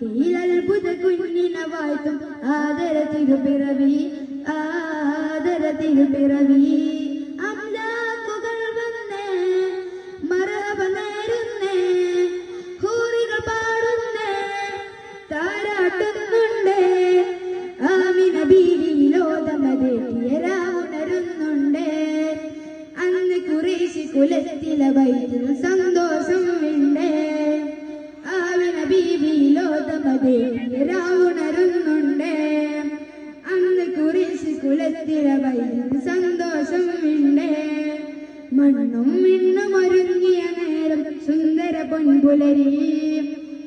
അത്ഭുത കുഞ്ഞിനെ വാഴ്ത്തും ആദര തിരുപിറവി ആദര തിരുപിറവി കുലത്തിലെ വന്നേ മറവ ലോകമതേറ്റിയരാവുണരുന്നുണ്ടേ അന്ന് കുറിശ് കുലത്തിലെ വൈദ്യു സന്തോഷം ഉണ്ടേ മണ്ണും മിണ്ണും ഒരുങ്ങിയ നേരം സുന്ദര പൊൻപുലരി.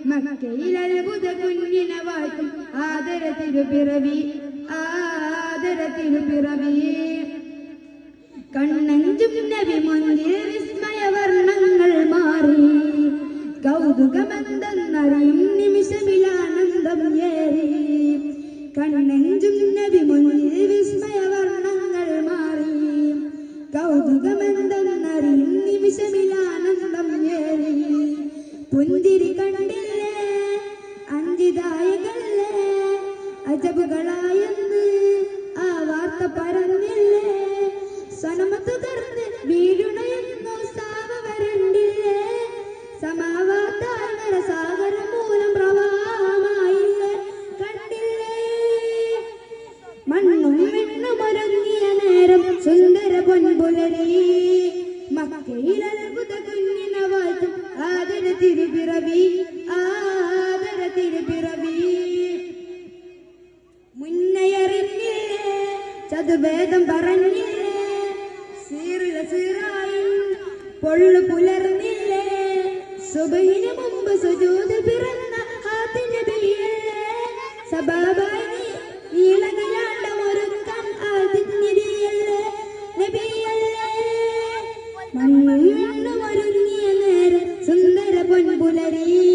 മക്കയിൽ അത്ഭുത കുഞ്ഞിനെ വാഴ്ത്തും ആദര തിരുപിറവി ആദര തിരുപിറവി. കണ്ണഞ്ചും നബി കണ്ണഞ്ചും നബി മുന്നിൽ വിസ്മയ വർണങ്ങൾ മാറി. കൗതുകമെന്തെന്നറിയും നിമിഷമിലാനന്ദം ഏറി പുഞ്ചിരി കണ്ടില്ലേ? അഞ്ചിതായകല്ലേ? അജബുകളായെന്ന് ആ വാർത്ത പറഞ്ഞില്ലേ തിരുപിറവി ആദര തിരുപിറവി. മുന്നയറിഞ്ഞേ ചതുവേദം പറഞ്ഞേ സീറില സീറായി പൊള്ളു പുലർന്നില്ലേ സുബഹിന് മുമ്പ് സുജൂത് പിറന്ന. புலரே